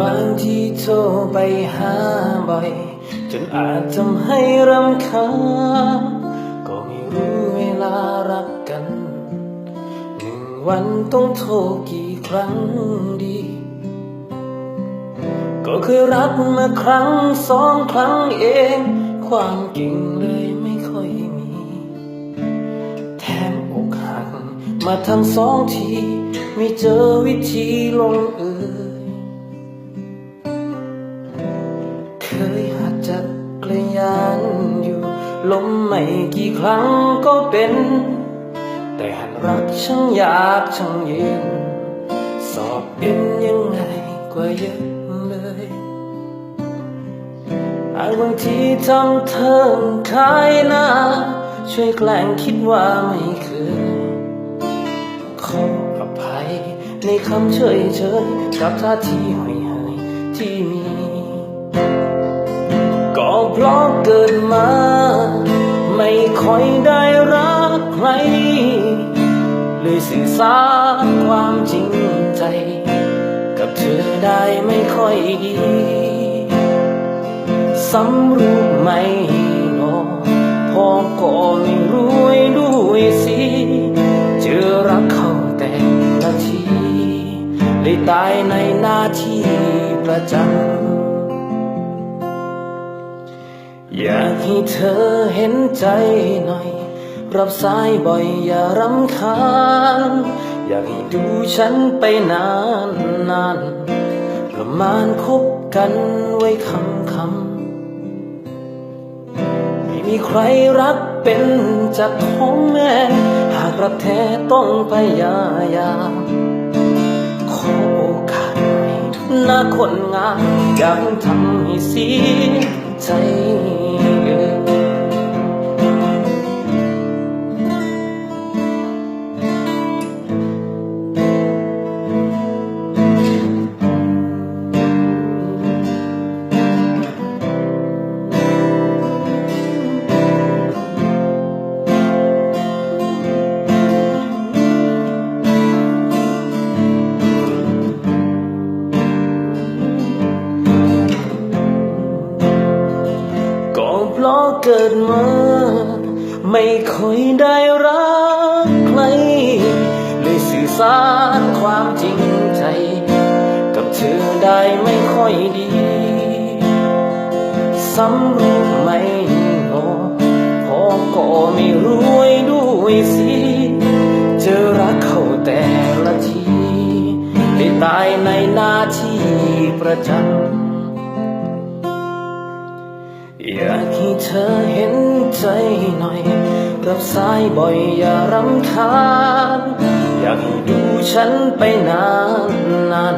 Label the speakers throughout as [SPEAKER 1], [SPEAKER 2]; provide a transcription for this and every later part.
[SPEAKER 1] บางทีโทรไปหาบ่อย จนอาจทำให้รำคาญก็ไม่รู้เวลารักกัน หนึ่งวันต้องโทรกี่ครั้งดี ก็เคยรักมาครั้งสองครั้งเอง ความเก่งเลยไม่ค่อยมี แถมอกหักมาทั้งสองที ไม่เจอวิธีลงเอย ล้มไม่กี่ครั้งก็เป็น แต่หันรักช่างยากช่างเย็น สอบเอ็นยังไงกว่าเยอะเลยอาจบางทีทำเธอขายหน้า ช่วยแกล้งคิดว่าไม่เคยขออภัยในคำเฉยเฉยกับท่าทีห่อยหายที่มี ก็เพราะเกิดมา ไม่ค่อยได้รักใครเลยสื่อสารความจริงใจ กับเธอได้ไม่ค่อยดีสำรู้ไหมหนอพอก็ไม่รู้ไว้ด้วยสิเจอรักเขาแต่ละทีเลยตายในหน้าที่ประจำ ให้เธอเห็นใจหน่อย รับสายบ่อยอย่ารำคาญ อยากให้ดูฉันไปนานนานประมาณคบกันไว้คำคำไม่มีใครรักเป็นจากของแม่ หากรักแท้ต้องพยายามขอโอกาสหน่อยนะคนงามย่าเพิ่งทำให้เสียใจ ก็เราเกิดมา ไม่ค่อยได้รักใครเลยสื่อสารความจริงใจ กับเธอได้ไม่ค่อยดีสำรู้ไหมหนอพอก็ไม่รู้ไว้ด้วยสิเจอรักเขาแต่ละที ได้ตายในหน้าที่ประจำ อยากให้เธอเห็นใจหน่อย รับสายบ่อยอย่ารำคาญ อยากให้ดูฉันไปนานนาน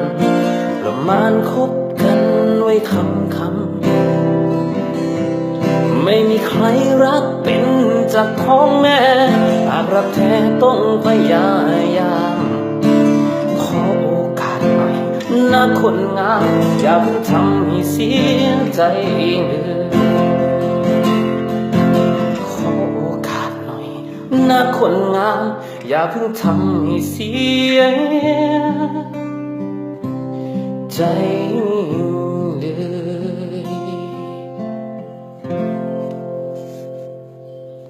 [SPEAKER 1] ประมาณคบกันไว้คำคำไม่มีใครรักเป็นจากของแม่หากรักแท้ต้องพยายามขอโอกาสหน่อยนะคนงามอย่าเพิ่งทำให้เสียใจเลย นะคนงาม อย่าเพิ่งทำให้เสีย ใจ